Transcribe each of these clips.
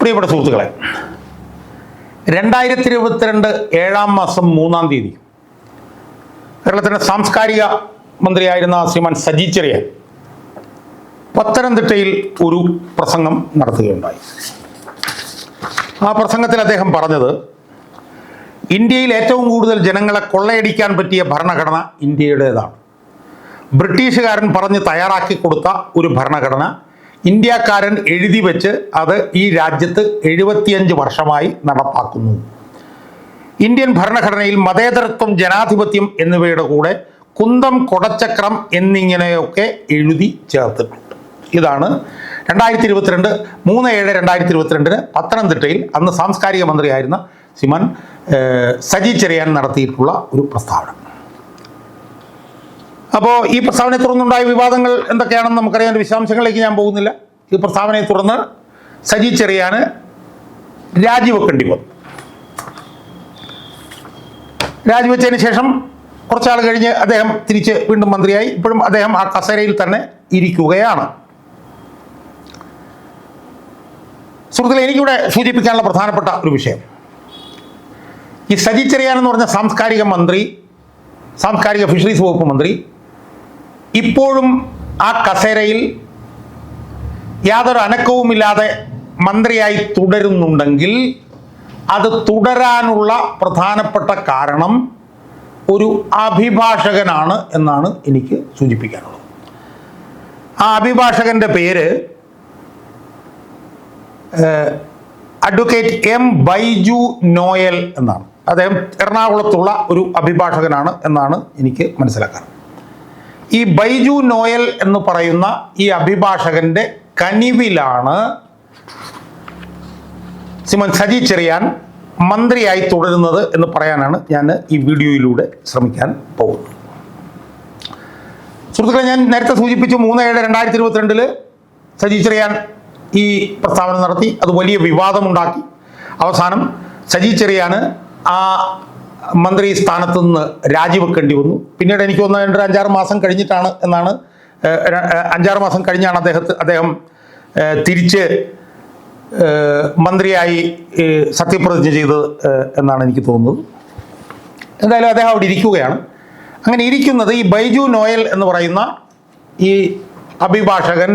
പ്രിയപ്പെട്ട സുഹൃത്തുക്കളെ രണ്ടായിരത്തി ഇരുപത്തിരണ്ട് ഏഴാം മാസം മൂന്നാം തീയതി കേരളത്തിന്റെ സാംസ്കാരിക മന്ത്രിയായിരുന്ന ശ്രീമാൻ സജി ചെറിയാൻ പത്തനംതിട്ടയിൽ ഒരു പ്രസംഗം നടത്തുകയുണ്ടായി. ആ പ്രസംഗത്തിൽ അദ്ദേഹം പറഞ്ഞത് ഇന്ത്യയിൽ ഏറ്റവും കൂടുതൽ ജനങ്ങളെ കൊള്ളയടിക്കാൻ പറ്റിയ ഭരണഘടന ഇന്ത്യയുടേതാണ്. ബ്രിട്ടീഷുകാരൻ പറഞ്ഞ് തയ്യാറാക്കി കൊടുത്ത ഒരു ഭരണഘടന ഇന്ത്യക്കാരൻ എഴുതി വെച്ച് അത് ഈ രാജ്യത്ത് എഴുപത്തിയഞ്ച് വർഷമായി നടപ്പാക്കുന്നു. ഇന്ത്യൻ ഭരണഘടനയിൽ മതേതരത്വം ജനാധിപത്യം എന്നിവയുടെ കൂടെ കുന്തം കൊടച്ചക്രം എന്നിങ്ങനെയൊക്കെ എഴുതി ചേർത്തിട്ടുണ്ട്. ഇതാണ് രണ്ടായിരത്തി ഇരുപത്തിരണ്ട് മൂന്ന് ഏഴ് രണ്ടായിരത്തി ഇരുപത്തിരണ്ടിന് പത്തനംതിട്ടയിൽ അന്ന് സാംസ്കാരിക മന്ത്രിയായിരുന്ന സിമൻ സജി ചെറിയാൻ നടത്തിയിട്ടുള്ള ഒരു പ്രസ്താവന. അപ്പോൾ ഈ പ്രസ്താവനയെ തുടർന്നുണ്ടായ വിവാദങ്ങൾ എന്തൊക്കെയാണെന്ന് നമുക്കറിയാൻ വിശദാംശങ്ങളിലേക്ക് ഞാൻ പോകുന്നില്ല. ഈ പ്രസ്താവനയെ തുടർന്ന് സജി ചെറിയാന് രാജിവെക്കേണ്ടി വന്നു. രാജിവെച്ചതിന് ശേഷം കുറച്ചാൾ കഴിഞ്ഞ് അദ്ദേഹം തിരിച്ച് വീണ്ടും മന്ത്രിയായി. ഇപ്പോഴും അദ്ദേഹം ആ കസേരയിൽ തന്നെ ഇരിക്കുകയാണ്. സുഹൃത്തുക്കളെ എനിക്കിവിടെ സൂചിപ്പിക്കാനുള്ള പ്രധാനപ്പെട്ട ഒരു വിഷയം. ഈ സജി ചെറിയാൻ എന്ന് പറഞ്ഞ സാംസ്കാരിക മന്ത്രി സാംസ്കാരിക ഫിഷറീസ് വകുപ്പ് മന്ത്രി ഇപ്പോഴും ആ കസേരയിൽ യാതൊരു അനക്കവുമില്ലാതെ മന്ത്രിയായി തുടരുന്നുണ്ടെങ്കിൽ അത് തുടരാനുള്ള പ്രധാനപ്പെട്ട കാരണം ഒരു അഭിഭാഷകനാണ് എന്നാണ് എനിക്ക് സൂചിപ്പിക്കാനുള്ളത്. ആ അഭിഭാഷകന്റെ പേര് അഡ്വക്കേറ്റ് എം ബൈജു നോയൽ എന്നാണ്. അദ്ദേഹം എറണാകുളത്തുള്ള ഒരു അഭിഭാഷകനാണ് എന്നാണ് എനിക്ക് മനസ്സിലാക്കാൻ ഈ ബൈജു നോയൽ എന്ന് പറയുന്ന ഈ അഭിഭാഷകന്റെ കനിവിലാണ് സിമൻ സജി ചെറിയാൻ മന്ത്രിയായി തുടരുന്നത് എന്ന് പറയാനാണ് ഞാൻ ഈ വീഡിയോയിലൂടെ ശ്രമിക്കാൻ പോകുന്നത്. സുഹൃത്തുക്കളെ ഞാൻ നേരത്തെ സൂചിപ്പിച്ചു മൂന്ന് ഏഴ് രണ്ടായിരത്തി ഇരുപത്തിരണ്ടിൽ സജി ചെറിയാൻ ഈ പ്രസ്താവന നടത്തി. അത് വലിയ വിവാദമുണ്ടാക്കി. അവസാനം സജി ചെറിയാന് ആ മന്ത്രി സ്ഥാനത്ത് നിന്ന് രാജിവെക്കേണ്ടി വന്നു. പിന്നീട് എനിക്ക് തോന്നുന്നു രണ്ട് അഞ്ചാറ് മാസം കഴിഞ്ഞിട്ടാണ് എന്നാണ് അഞ്ചാറ് മാസം കഴിഞ്ഞാണ് അദ്ദേഹത്തെ അദ്ദേഹം തിരിച്ച് മന്ത്രിയായി സത്യപ്രതിജ്ഞ ചെയ്തത് എന്നാണ് എനിക്ക് തോന്നുന്നത്. എന്തായാലും അദ്ദേഹം അവിടെ ഇരിക്കുകയാണ്. അങ്ങനെ ഇരിക്കുന്നത് ഈ ബൈജു നോയൽ എന്ന് പറയുന്ന ഈ അഭിഭാഷകൻ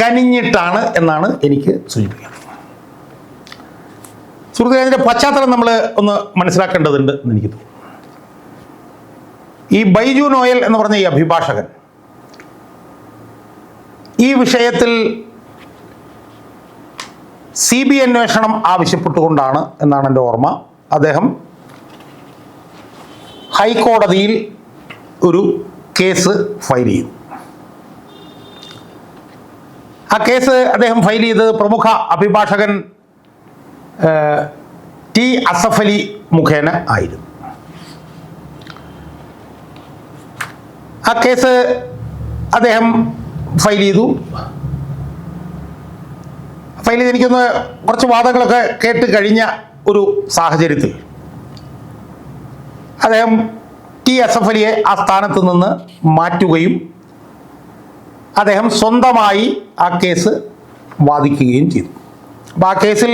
കനിഞ്ഞിട്ടാണ് എന്നാണ് എനിക്ക് സൂചിപ്പിക്കുന്നത്. സുഹൃത്തുക്കളെ അതിന്റെ പശ്ചാത്തലം നമ്മൾ ഒന്ന് മനസ്സിലാക്കേണ്ടതുണ്ട് എന്ന് എനിക്ക് തോന്നുന്നു. ഈ ബൈജു നോയൽ എന്ന് പറഞ്ഞ ഈ അഭിഭാഷകൻ ഈ വിഷയത്തിൽ സി ബി അന്വേഷണം ആവശ്യപ്പെട്ടുകൊണ്ടാണ് എന്നാണ് എന്റെ ഓർമ്മ. അദ്ദേഹം ഹൈക്കോടതിയിൽ ഒരു കേസ് ഫയൽ ചെയ്തു. ആ കേസ് അദ്ദേഹം ഫയൽ ചെയ്തത് പ്രമുഖ അഭിഭാഷകൻ ടി അസഫലി മുഖേന ആയിരുന്നു. ആ കേസ് അദ്ദേഹം ഫയൽ ചെയ്തു. ഫയൽ ചെയ്ത് എനിക്കൊന്ന് കുറച്ച് വാദങ്ങളൊക്കെ കേട്ട് കഴിഞ്ഞ ഒരു സാഹചര്യത്തിൽ. അദ്ദേഹം ടി അസഫ് അലിയെ ആ സ്ഥാനത്ത് നിന്ന് മാറ്റുകയും അദ്ദേഹം സ്വന്തമായി ആ കേസ് വാദിക്കുകയും ചെയ്തു. അപ്പോൾ ആ കേസിൽ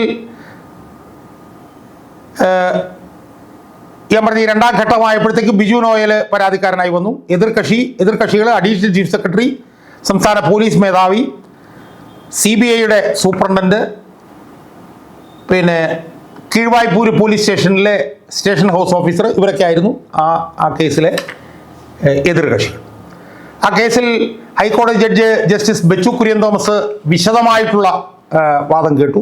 ഞാൻ പറഞ്ഞ ഈ രണ്ടാം ഘട്ടമായപ്പോഴത്തേക്ക് ബിജു നോയൽ പരാതിക്കാരനായി വന്നു. എതിർകക്ഷി എതിർകക്ഷികൾ അഡീഷണൽ ചീഫ് സെക്രട്ടറി സംസ്ഥാന പോലീസ് മേധാവി സി ബി ഐയുടെ സൂപ്രണ്ടന്റ് പിന്നെ കീഴ്വായ്പൂര് പോലീസ് സ്റ്റേഷനിലെ സ്റ്റേഷൻ ഹൗസ് ഓഫീസർ ഇവരൊക്കെ ആയിരുന്നു ആ ആ കേസിലെ എതിർകക്ഷി. ആ കേസിൽ high court judge justice Bechu Kurian Thomas വിശദമായിട്ടുള്ള വാദം കേട്ടു.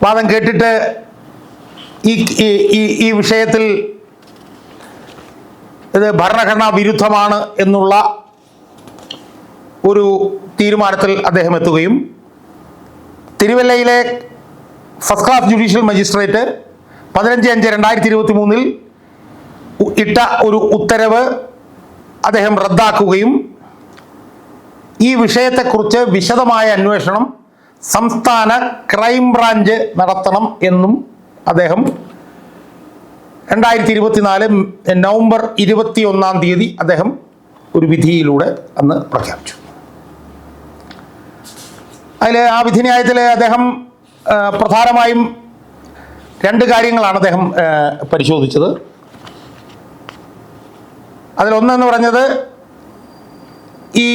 വാദം കേട്ടിട്ട് ഈ ഈ- വിഷയത്തിൽ ഇത് ഭരണഘടനാ വിരുദ്ധമാണ് എന്നുള്ള ഒരു തീരുമാനത്തിൽ അദ്ദേഹം എത്തുകയും തിരുവല്ലയിലെ ഫസ്റ്റ് ക്ലാസ് ജുഡീഷ്യൽ മജിസ്ട്രേറ്റ് പതിനഞ്ച് അഞ്ച് രണ്ടായിരത്തി ഇരുപത്തി മൂന്നിൽ ഇട്ട ഒരു ഉത്തരവ് അദ്ദേഹം റദ്ദാക്കുകയും ഈ വിഷയത്തെക്കുറിച്ച് വിശദമായ അന്വേഷണം സംസ്ഥാന ക്രൈംബ്രാഞ്ച് നടത്തണം എന്നും അദ്ദേഹം രണ്ടായിരത്തി ഇരുപത്തിനാല് നവംബർ ഇരുപത്തി ഒന്നാം തീയതി അദ്ദേഹം ഒരു വിധിയിലൂടെ അന്ന് പ്രഖ്യാപിച്ചു. അതിൽ ആ വിധിന്യായത്തിൽ അദ്ദേഹം പ്രധാനമായും രണ്ട് കാര്യങ്ങളാണ് അദ്ദേഹം പരിശോധിച്ചത്. അതിലൊന്നെന്ന് പറഞ്ഞത് ഈ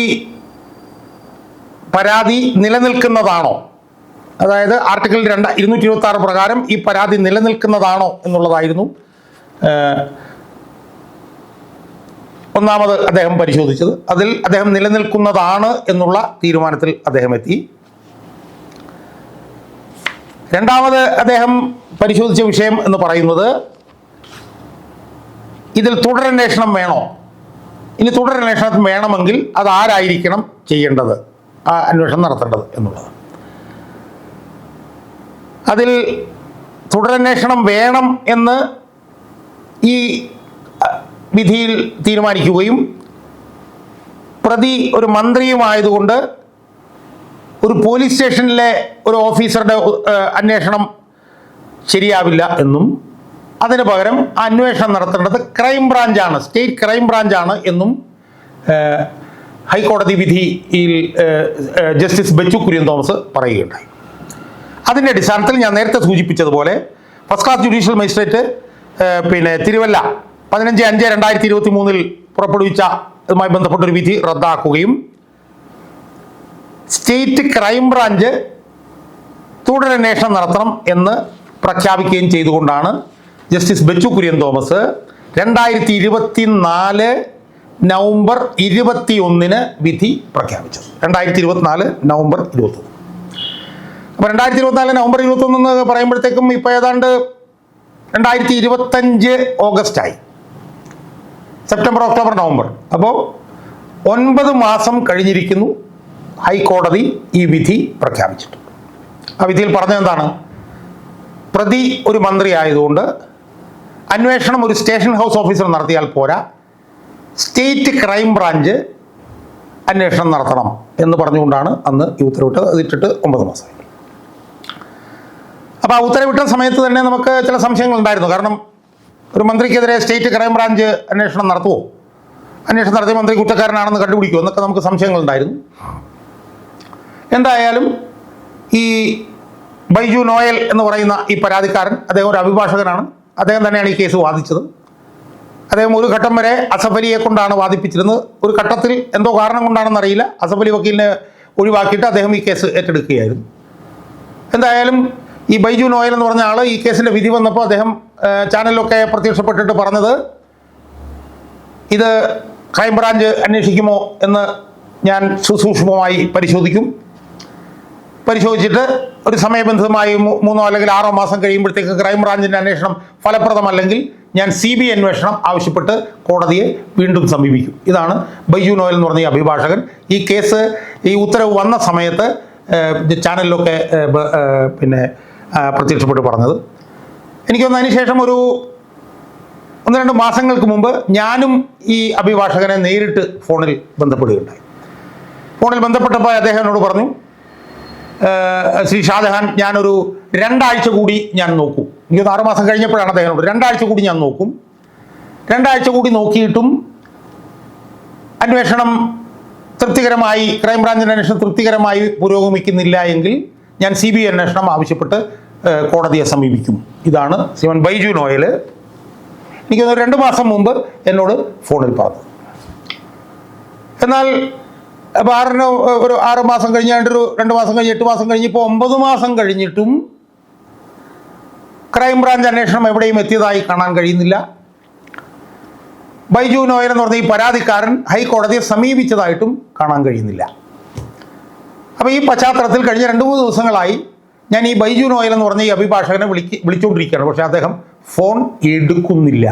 പരാതി നിലനിൽക്കുന്നതാണോ? അതായത് ആർട്ടിക്കിൾ രണ്ട് ഇരുന്നൂറ്റി ഇരുപത്തി ആറ് പ്രകാരം ഈ പരാതി നിലനിൽക്കുന്നതാണോ എന്നുള്ളതായിരുന്നു. ഒന്നാമത് അദ്ദേഹം പരിശോധിച്ചത്. അതിൽ അദ്ദേഹം നിലനിൽക്കുന്നതാണ് എന്നുള്ള തീരുമാനത്തിൽ അദ്ദേഹം എത്തി. രണ്ടാമത് അദ്ദേഹം പരിശോധിച്ച വിഷയം എന്ന് പറയുന്നത് ഇതിൽ തുടരന്വേഷണം വേണോ? ഇനി തുടരന്വേഷണം വേണമെങ്കിൽ അത് ആരായിരിക്കണം ചെയ്യേണ്ടത്? ആ അന്വേഷണം നടത്തേണ്ടത് എന്നുള്ളത് അതിൽ തുടരന്വേഷണം വേണം എന്ന് ഈ വിധിയിൽ തീരുമാനിക്കുകയും പ്രതി ഒരു മന്ത്രിയുമായതുകൊണ്ട് ഒരു പോലീസ് സ്റ്റേഷനിലെ ഒരു ഓഫീസറുടെ അന്വേഷണം ശരിയാവില്ല എന്നും അതിന് പകരം അന്വേഷണം നടത്തേണ്ടത് ക്രൈം ബ്രാഞ്ചാണ് സ്റ്റേറ്റ് ക്രൈം ബ്രാഞ്ചാണ് എന്നും ഹൈക്കോടതി വിധിയിൽ ജസ്റ്റിസ് ബച്ചു കുര്യൻ തോമസ് പറയുകയുണ്ടായി. അതിന്റെ അടിസ്ഥാനത്തിൽ ഞാൻ നേരത്തെ സൂചിപ്പിച്ചതുപോലെ ഫസ്റ്റ് ക്ലാസ് ജുഡീഷ്യൽ മജിസ്ട്രേറ്റ് പിന്നെ തിരുവല്ല പതിനഞ്ച് അഞ്ച് രണ്ടായിരത്തി ഇരുപത്തി മൂന്നിൽ പുറപ്പെടുവിച്ച ഇതുമായി ബന്ധപ്പെട്ട ഒരു വിധി റദ്ദാക്കുകയും സ്റ്റേറ്റ് ക്രൈം ബ്രാഞ്ച് തുടരന്വേഷണം നടത്തണം എന്ന് പ്രഖ്യാപിക്കുകയും ചെയ്തുകൊണ്ടാണ് ജസ്റ്റിസ് ബച്ചു കുര്യൻ തോമസ് രണ്ടായിരത്തി ഇരുപത്തി നാല് നവംബർ ഇരുപത്തി ഒന്നിന് വിധി പ്രഖ്യാപിച്ചത്. രണ്ടായിരത്തി ഇരുപത്തിനാല് നവംബർ ഇരുപത്തൊന്ന്. അപ്പോൾ രണ്ടായിരത്തി ഇരുപത്തിനാല് നവംബർ ഇരുപത്തൊന്ന് എന്ന് പറയുമ്പോഴത്തേക്കും ഇപ്പോൾ ഏതാണ്ട് രണ്ടായിരത്തി ഇരുപത്തഞ്ച് ഓഗസ്റ്റായി. September October November. അപ്പോൾ ഒൻപത് മാസം കഴിഞ്ഞിരിക്കുന്നു ഹൈക്കോടതി ഈ വിധി പ്രഖ്യാപിച്ചിട്ടുണ്ട് ആ വിധിയിൽ പറഞ്ഞത് എന്താണ്? പ്രതി ഒരു മന്ത്രി ആയതുകൊണ്ട് അന്വേഷണം ഒരു സ്റ്റേഷൻ ഹൗസ് ഓഫീസർ നടത്തിയാൽ പോരാ സ്റ്റേറ്റ് ക്രൈം ബ്രാഞ്ച് അന്വേഷണം നടത്തണം എന്ന് പറഞ്ഞുകൊണ്ടാണ് അന്ന് ഈ ഉത്തരവിട്ട് അതിട്ടിട്ട് ഒമ്പത് മാസമായി. അപ്പോൾ ആ ഉത്തരവിട്ട സമയത്ത് തന്നെ നമുക്ക് ചില സംശയങ്ങൾ ഉണ്ടായിരുന്നു. കാരണം ഒരു മന്ത്രിക്കെതിരെ സ്റ്റേറ്റ് ക്രൈം ബ്രാഞ്ച് അന്വേഷണം നടത്തുമോ അന്വേഷണം നടത്തിയ മന്ത്രി കുറ്റക്കാരനാണെന്ന് കണ്ടുപിടിക്കുമോ എന്നൊക്കെ നമുക്ക് സംശയങ്ങളുണ്ടായിരുന്നു എന്തായാലും ഈ ബൈജു നോയൽ എന്ന് പറയുന്ന ഈ പരാതിക്കാരൻ അദ്ദേഹം ഒരു അഭിഭാഷകനാണ്. അദ്ദേഹം തന്നെയാണ് ഈ കേസ് വാദിച്ചത്. അദ്ദേഹം ഒരു ഘട്ടം വരെ അസഫ് അലിയെ കൊണ്ടാണ് വാദിപ്പിച്ചിരുന്നത്. ഒരു ഘട്ടത്തിൽ എന്തോ കാരണം കൊണ്ടാണെന്ന് അറിയില്ല. അസഫ് അലി വക്കീലിനെ ഒഴിവാക്കിയിട്ട് അദ്ദേഹം ഈ കേസ് ഏറ്റെടുക്കുകയായിരുന്നു. എന്തായാലും ഈ ബൈജു നോയൽ എന്ന് പറഞ്ഞ ആൾ ഈ കേസിന്റെ വിധി വന്നപ്പോൾ അദ്ദേഹം ചാനലിലൊക്കെ പ്രത്യക്ഷപ്പെട്ടിട്ട് പറഞ്ഞത് ഇത് ക്രൈംബ്രാഞ്ച് അന്വേഷിക്കുമോ എന്ന് ഞാൻ സുസൂക്ഷ്മമായി പരിശോധിക്കും. പരിശോധിച്ചിട്ട് ഒരു സമയബന്ധിതമായി മൂന്നോ അല്ലെങ്കിൽ ആറോ മാസം കഴിയുമ്പോഴത്തേക്ക് ക്രൈംബ്രാഞ്ചിന്റെ അന്വേഷണം ഫലപ്രദമല്ലെങ്കിൽ ഞാൻ സി ബി അന്വേഷണം ആവശ്യപ്പെട്ട് കോടതിയെ വീണ്ടും സമീപിക്കും. ഇതാണ് ബൈജു നോയൽ എന്ന് പറഞ്ഞ അഭിഭാഷകൻ. ഈ കേസ് ഈ ഉത്തരവ് വന്ന സമയത്ത് ചാനലിലൊക്കെ പിന്നെ പ്രത്യക്ഷപ്പെട്ട് പറഞ്ഞത്. എനിക്കൊന്ന് അതിനുശേഷം ഒരു ഒന്ന് രണ്ട് മാസങ്ങൾക്ക് മുമ്പ് ഞാനും ഈ അഭിഭാഷകനെ നേരിട്ട് ഫോണിൽ ബന്ധപ്പെടുകയുണ്ടായി. ഫോണിൽ ബന്ധപ്പെട്ടപ്പോൾ അദ്ദേഹം എന്നോട് പറഞ്ഞു "ഏഹ്, ശ്രീ ഷാജഹാൻ ഞാനൊരു രണ്ടാഴ്ച കൂടി ഞാൻ നോക്കും. എനിക്കൊന്ന് ആറ് മാസം കഴിഞ്ഞപ്പോഴാണ് അദ്ദേഹം രണ്ടാഴ്ച കൂടി ഞാൻ നോക്കും. രണ്ടാഴ്ച കൂടി നോക്കിയിട്ടും അന്വേഷണം തൃപ്തികരമായി ക്രൈംബ്രാഞ്ചിന്റെ അന്വേഷണം തൃപ്തികരമായി പുരോഗമിക്കുന്നില്ല എങ്കിൽ ഞാൻ സി ബി ഐ അന്വേഷണം ആവശ്യപ്പെട്ട് കോടതിയെ സമീപിക്കും. ഇതാണ് സിമൻ ബൈജു നോയൽ എനിക്കൊന്ന് രണ്ട് മാസം മുമ്പ് എന്നോട് ഫോണിൽ പറഞ്ഞു. എന്നാൽ അപ്പോൾ ആറിന് ഒരു ആറ് മാസം കഴിഞ്ഞാണ്ട് ഒരു രണ്ട് മാസം കഴിഞ്ഞ് എട്ട് മാസം കഴിഞ്ഞ് ഇപ്പോൾ ഒമ്പത് മാസം കഴിഞ്ഞിട്ടും ക്രൈംബ്രാഞ്ച് അന്വേഷണം എവിടെയും എത്തിയതായി കാണാൻ കഴിയുന്നില്ല. ബൈജു നോയൽ എന്ന് പറഞ്ഞ ഈ പരാതിക്കാരൻ ഹൈക്കോടതിയെ സമീപിച്ചതായിട്ടും കാണാൻ കഴിയുന്നില്ല. അപ്പോൾ ഈ പശ്ചാത്തലത്തിൽ കഴിഞ്ഞ രണ്ട് മൂന്ന് ദിവസങ്ങളായി ഞാൻ ഈ ബൈജു നോയൽ എന്ന് പറഞ്ഞ ഈ അഭിഭാഷകനെ വിളിക്ക് വിളിച്ചുകൊണ്ടിരിക്കുകയാണ് പക്ഷേ അദ്ദേഹം ഫോൺ എടുക്കുന്നില്ല.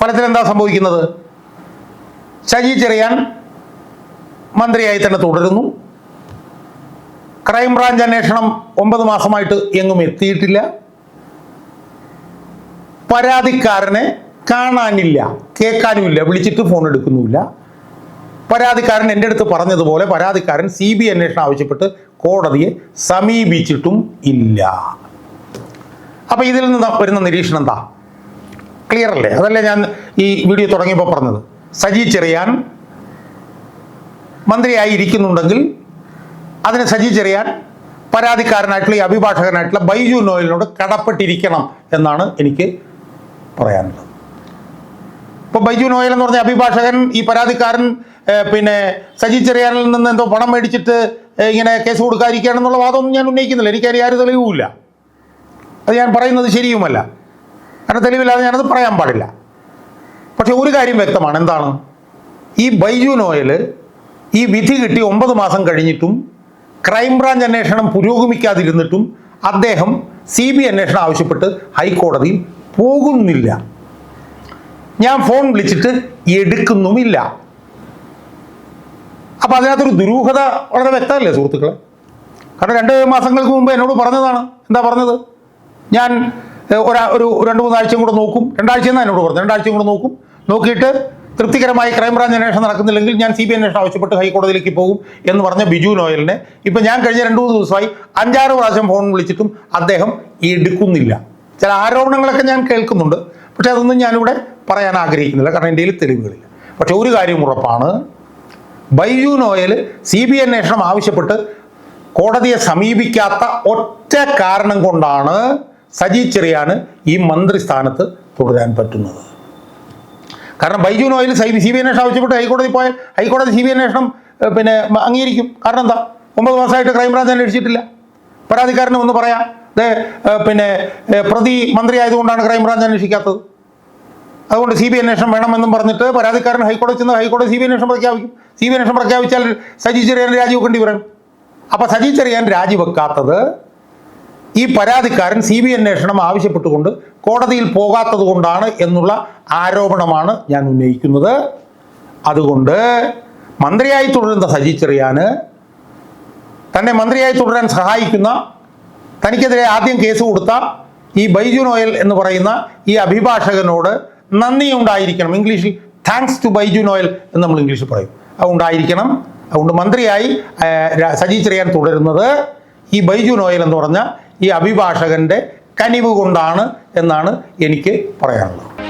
ഫലത്തിൽ എന്താ സംഭവിക്കുന്നത്? ശശി ചെറിയാൻ മന്ത്രിയായി തന്നെ തുടരുന്നു. ക്രൈംബ്രാഞ്ച് അന്വേഷണം ഒമ്പത് മാസമായിട്ട് എങ്ങും എത്തിയിട്ടില്ല. പരാതിക്കാരനെ കാണാനില്ല കേൾക്കാനുമില്ല വിളിച്ചിട്ട് ഫോൺ എടുക്കുന്നുമില്ല. പരാതിക്കാരൻ എന്റെ അടുത്ത് പറഞ്ഞതുപോലെ പരാതിക്കാരൻ സി ബി അന്വേഷണം ആവശ്യപ്പെട്ട് കോടതിയെ സമീപിച്ചിട്ടും ഇല്ല. അപ്പോൾ ഇതിൽ നിന്ന് വരുന്ന നിരീക്ഷണം എന്താ? ക്ലിയർ അല്ലേ? അതല്ലേ ഞാൻ ഈ വീഡിയോ തുടങ്ങിയപ്പോൾ പറഞ്ഞത്. സജി ചെറിയാൻ മന്ത്രിയായി ഇരിക്കുന്നുണ്ടെങ്കിൽ അതിനെ സജി ചെറിയാൻ പരാതിക്കാരനായിട്ടുള്ള ഈ അഭിഭാഷകനായിട്ടുള്ള ബൈജു നോയലിനോട് കടപ്പെട്ടിരിക്കണം എന്നാണ് എനിക്ക് പറയാനുള്ളത്. ഇപ്പോൾ ബൈജു നോയൽ എന്ന് പറഞ്ഞ അഭിഭാഷകൻ ഈ പരാതിക്കാരൻ പിന്നെ സജി ചെറിയാനിൽ നിന്ന് എന്തോ പണം മേടിച്ചിട്ട് ഇങ്ങനെ കേസ് കൊടുക്കാതിരിക്കുകയാണെന്നുള്ള വാദമൊന്നും ഞാൻ ഉന്നയിക്കുന്നില്ല. എനിക്കതിന് യാതൊരു തെളിവുമില്ല. അത് ഞാൻ പറയുന്നത് ശരിയുമല്ല. കാരണം തെളിവില്ലാതെ ഞാനത് പറയാൻ പാടില്ല. പക്ഷെ ഒരു കാര്യം വ്യക്തമാണ്. എന്താണ്? ഈ ബൈജു നോയൽ ഈ വിധി കിട്ടി ഒമ്പത് മാസം കഴിഞ്ഞിട്ടും ക്രൈംബ്രാഞ്ച് അന്വേഷണം പുരോഗമിക്കാതിരുന്നിട്ടും അദ്ദേഹം സി ബി അന്വേഷണം ആവശ്യപ്പെട്ട് ഹൈക്കോടതിയിൽ പോകുന്നില്ല. ഞാൻ ഫോൺ വിളിച്ചിട്ട് എടുക്കുന്നുമില്ല. അപ്പോൾ അതിനകത്തൊരു ദുരൂഹത വളരെ വ്യക്തമല്ലേ സുഹൃത്തുക്കളെ? കാരണം രണ്ട് മാസങ്ങൾക്ക് മുമ്പ് എന്നോട് പറഞ്ഞതാണ്. എന്താ പറഞ്ഞത്? ഞാൻ ഒരാ ഒരു രണ്ട് മൂന്നാഴ്ചയും കൂടെ നോക്കും. രണ്ടാഴ്ച എന്നാണ് എന്നോട് പറഞ്ഞത്? രണ്ടാഴ്ചയും കൂടെ നോക്കും. നോക്കിയിട്ട് തൃപ്തികരമായി ക്രൈംബ്രാഞ്ച് അന്വേഷണം നടക്കുന്നില്ലെങ്കിൽ ഞാൻ സി ബി അന്വേഷണം ആവശ്യപ്പെട്ട് ഹൈക്കോടതിയിലേക്ക് പോകും എന്ന് പറഞ്ഞ ബിജു നോയലിനെ. ഇപ്പം ഞാൻ കഴിഞ്ഞ രണ്ട് മൂന്ന് ദിവസമായി അഞ്ചാറ് പ്രാവശ്യം ഫോൺ വിളിച്ചിട്ടും അദ്ദേഹം എടുക്കുന്നില്ല. ചില ആരോപണങ്ങളൊക്കെ ഞാൻ കേൾക്കുന്നുണ്ട്. പക്ഷേ അതൊന്നും ഞാനിവിടെ പറയാൻ ആഗ്രഹിക്കുന്നില്ല. കാരണം ഇന്ത്യയിൽ തെളിവുകളില്ല. പക്ഷെ ഒരു കാര്യം ഉറപ്പാണ്. ബൈജു നോയൽ സി ബി അന്വേഷണം ആവശ്യപ്പെട്ട് കോടതിയെ സമീപിക്കാത്ത ഒറ്റ കാരണം കൊണ്ടാണ് സജി ചെറിയാണ് ഈ മന്ത്രിസ്ഥാനത്ത് തുടരാൻ പറ്റുന്നത്. കാരണം ബൈജു നോയിൽ സി ബി അന്വേഷണം ആവശ്യപ്പെട്ട് ഹൈക്കോടതി പോയ ഹൈക്കോടതി സി ബി അന്വേഷണം പിന്നെ അംഗീകരിക്കും. കാരണം എന്താ? ഒമ്പത് മാസമായിട്ട് ക്രൈംബ്രാഞ്ച് അന്വേഷിച്ചിട്ടില്ല. പരാതിക്കാരനും ഒന്ന് പറയാം. അതെ പിന്നെ പ്രതി മന്ത്രി ആയതുകൊണ്ടാണ് ക്രൈംബ്രാഞ്ച് അന്വേഷിക്കാത്തത്. അതുകൊണ്ട് സി ബി അന്വേഷണം വേണമെന്നും പറഞ്ഞിട്ട് പരാതിക്കാരൻ ഹൈക്കോടതി ചെന്ന് ഹൈക്കോടതി സി ബി അന്വേഷണം പ്രഖ്യാപിക്കും. സി ബി അന്വേഷണം പ്രഖ്യാപിച്ചാൽ സജി ചെറിയാൻ രാജിവെക്കേണ്ടി വരും. അപ്പോൾ സജി ചെറിയാൻ രാജിവെക്കാത്തത് ഈ പരാതിക്കാരൻ സി ബി അന്വേഷണം ആവശ്യപ്പെട്ടുകൊണ്ട് കോടതിയിൽ പോകാത്തത് കൊണ്ടാണ് എന്നുള്ള ആരോപണമാണ് ഞാൻ ഉന്നയിക്കുന്നത്. അതുകൊണ്ട് മന്ത്രിയായി തുടരുന്ന സജി ചെറിയാന് തന്നെ മന്ത്രിയായി തുടരാൻ സഹായിക്കുന്ന തനിക്കെതിരെ ആദ്യം കേസ് കൊടുത്ത ഈ ബൈജു നോയൽ എന്ന് പറയുന്ന ഈ അഭിഭാഷകനോട് നന്ദി ഉണ്ടായിരിക്കണം. ഇംഗ്ലീഷിൽ താങ്ക്സ് ടു ബൈജു നോയൽ എന്ന് നമ്മൾ ഇംഗ്ലീഷിൽ പറയും. അതുകൊണ്ടായിരിക്കണം അതുകൊണ്ട് മന്ത്രിയായി സജി ചെറിയാൻ തുടരുന്നത് ഈ ബൈജു നോയൽ എന്ന് പറഞ്ഞ ഈ അഭിഭാഷകന്റെ കനിവ് കൊണ്ടാണ് എന്നാണ് എനിക്ക് പറയാനുള്ളത്.